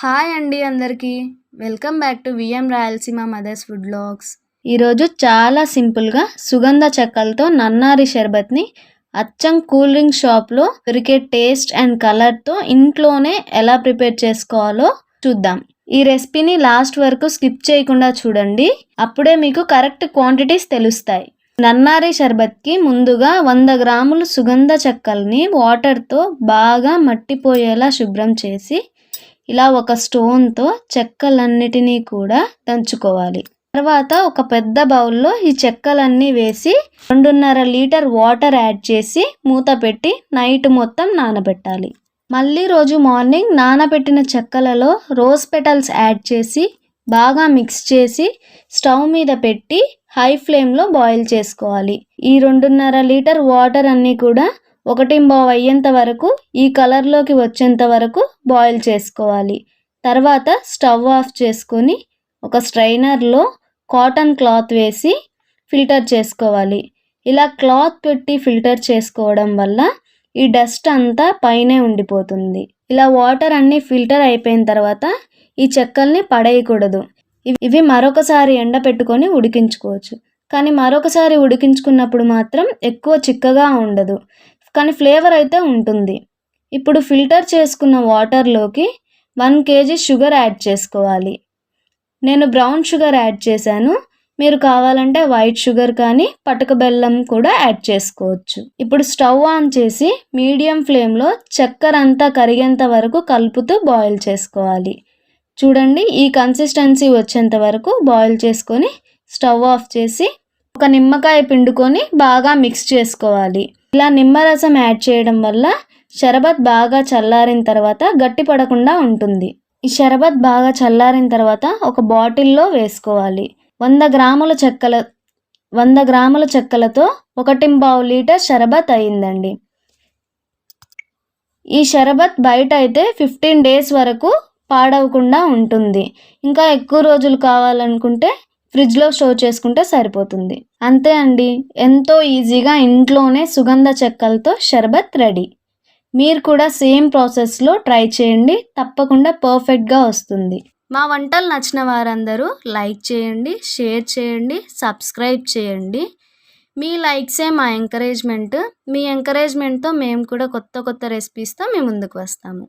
Hi అండి అందరికీ. Welcome back to VM Rayalaseema mother's food blogs ఈరోజు చాలా సింపుల్గా సుగంధ చెక్కలతో నన్నారి షర్బత్ని అచ్చం కూల్ డ్రింక్ షాప్లో దొరికే టేస్ట్ అండ్ కలర్తో ఇంట్లోనే ఎలా ప్రిపేర్ చేసుకోవాలో చూద్దాం. ఈ రెసిపీని లాస్ట్ వరకు స్కిప్ చేయకుండా చూడండి. అప్పుడే మీకు కరెక్ట్ క్వాంటిటీస్ తెలుస్తాయి. నన్నారి షర్బత్కి ముందుగా వంద గ్రాములు సుగంధ చెక్కల్ని వాటర్తో బాగా మట్టిపోయేలా శుభ్రం చేసి ఇలా ఒక స్టోన్తో చెక్కలన్నిటినీ కూడా దంచుకోవాలి. తర్వాత ఒక పెద్ద బౌల్లో ఈ చెక్కలన్నీ వేసి రెండున్నర లీటర్ వాటర్ యాడ్ చేసి మూత పెట్టి నైట్ మొత్తం నానబెట్టాలి. మళ్ళీ రోజు మార్నింగ్ నానబెట్టిన చెక్కలలో రోజ్ పెటల్స్ యాడ్ చేసి బాగా మిక్స్ చేసి స్టవ్ మీద పెట్టి హై ఫ్లేమ్లో బాయిల్ చేసుకోవాలి. ఈ రెండున్నర లీటర్ వాటర్ అన్నీ కూడా ఒకటి బావ్ అయ్యేంత వరకు ఈ కలర్లోకి వచ్చేంత వరకు బాయిల్ చేసుకోవాలి. తర్వాత స్టవ్ ఆఫ్ చేసుకొని ఒక స్ట్రైనర్లో కాటన్ క్లాత్ వేసి ఫిల్టర్ చేసుకోవాలి. ఇలా క్లాత్ పెట్టి ఫిల్టర్ చేసుకోవడం వల్ల ఈ డస్ట్ అంతా పైనే ఉండిపోతుంది. ఇలా వాటర్ అన్నీ ఫిల్టర్ అయిపోయిన తర్వాత ఈ చెక్కల్ని పడేయకూడదు. ఇవి మరొకసారి ఎండ పెట్టుకొని ఉడికించుకోవచ్చు. కానీ మరొకసారి ఉడికించుకున్నప్పుడు మాత్రం ఎక్కువ చిక్కగా ఉండదు. కానీ ఫ్లేవర్ అయితే ఉంటుంది. ఇప్పుడు ఫిల్టర్ చేసుకున్న వాటర్లోకి వన్ కేజీ షుగర్ యాడ్ చేసుకోవాలి. నేను బ్రౌన్ షుగర్ యాడ్ చేశాను. మీరు కావాలంటే వైట్ షుగర్ కానీ పటక బెల్లం కూడా యాడ్ చేసుకోవచ్చు. ఇప్పుడు స్టవ్ ఆన్ చేసి మీడియం ఫ్లేమ్లో చక్కెర అంతా కరిగేంత వరకు కలుపుతూ బాయిల్ చేసుకోవాలి. చూడండి ఈ కన్సిస్టెన్సీ వచ్చేంత వరకు బాయిల్ చేసుకొని స్టవ్ ఆఫ్ చేసి ఒక నిమ్మకాయ పిండుకొని బాగా మిక్స్ చేసుకోవాలి. ఇలా నిమ్మరసం యాడ్ చేయడం వల్ల షరబత్ బాగా చల్లారిన తర్వాత గట్టి పడకుండా ఉంటుంది. ఈ షరబత్ బాగా చల్లారిన తర్వాత ఒక బాటిల్లో వేసుకోవాలి. వంద గ్రాముల చెక్కల వంద గ్రాముల చెక్కలతో ఒకటి పావు లీటర్ షరబత్ అయిందండి. ఈ షరబత్ బయట అయితే ఫిఫ్టీన్ డేస్ వరకు పాడవకుండా ఉంటుంది. ఇంకా ఎక్కువ రోజులు కావాలనుకుంటే ఫ్రిడ్జ్లో స్టోర్ చేసుకుంటే సరిపోతుంది. అంతే అండి. ఎంతో ఈజీగా ఇంట్లోనే సుగంధ చెక్కలతో షర్బత్ రెడీ. మీరు కూడా సేమ్ ప్రాసెస్లో ట్రై చేయండి. తప్పకుండా పర్ఫెక్ట్గా వస్తుంది. మా వంటలు నచ్చిన వారందరూ లైక్ చేయండి షేర్ చేయండి సబ్స్క్రైబ్ చేయండి. మీ లైక్సే మా ఎంకరేజ్మెంట్. మీ ఎంకరేజ్మెంట్తో మేము కూడా కొత్త కొత్త రెసిపీస్తో మేము ముందుకు వస్తాము.